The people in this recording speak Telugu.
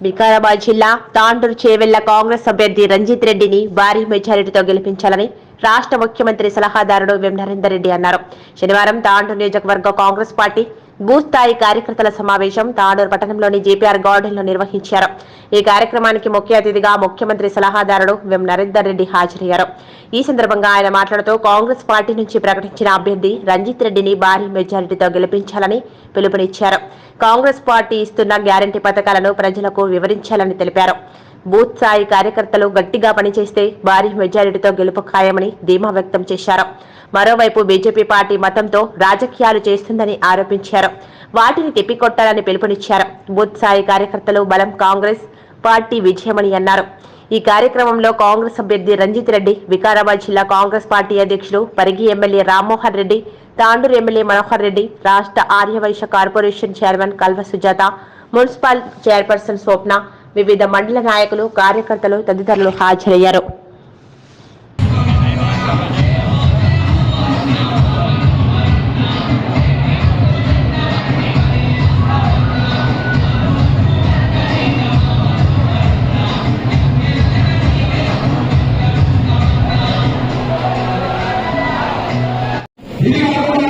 వికారాబాద్ జిల్లా తాండూరు చేవెళ్ళ కాంగ్రెస్ అభ్యర్థి రంజిత్ రెడ్డిని భారీ మెజారిటీతో గెలిపించాలని రాష్ట్ర ముఖ్యమంత్రి సలహాదారుడు వెం నరేందర్ రెడ్డి అన్నారు. శనివారం తాండూరు నియోజకవర్గ కాంగ్రెస్ పార్టీ బూత్ స్థాయి కార్యకర్తల సమావేశం తాడూరు పట్టణంలోని జేపీఆర్ గార్డెన్లో నిర్వహించారు. ఈ కార్యక్రమానికి ముఖ్య అతిథిగా ముఖ్యమంత్రి సలహాదారుడు వెం. నరేందర్ రెడ్డి హాజరయ్యారు. ఈ సందర్భంగా ఆయన మాట్లాడుతూ కాంగ్రెస్ పార్టీ నుంచి ప్రకటించిన అభ్యర్థి రంజిత్ రెడ్డిని భారీ మెజారిటీతో గెలిపించాలని పిలుపునిచ్చారు. కాంగ్రెస్ పార్టీ ఇస్తున్న గ్యారంటీ పథకాలను ప్రజలకు వివరించాలని తెలిపారు. బూత్ స్థాయి కార్యకర్తలు గట్టిగా పనిచేస్తే భారీ మెజారిటీతో గెలుపు ఖాయమని ధీమా వ్యక్తం చేశారు. మరోవైపు బీజేపీ పార్టీ మతంతో రాజకీయాలు చేస్తుందని ఆరోపించారు. వాటిని తిప్పికొట్టాలని పిలుపునిచ్చారు. బూత్ స్థాయి కార్యకర్తలు బలం కాంగ్రెస్ పార్టీ విజయమని అన్నారు. ఈ కార్యక్రమంలో కాంగ్రెస్ అభ్యర్థి రంజిత్ రెడ్డి వికారాబాద్ జిల్లా కాంగ్రెస్ పార్టీ అధ్యక్షుడు పరిగి ఎమ్మెల్యే రామ్మోహన్ రెడ్డి తాండూరు ఎమ్మెల్యే మనోహర్ రెడ్డి రాష్ట్ర Aryavysya corporation chairman Kalva Sujatha municipal chairperson Swapna వివిధ మండల నాయకులు కార్యకర్తలు తదితరులు హాజరయ్యారు. You. we.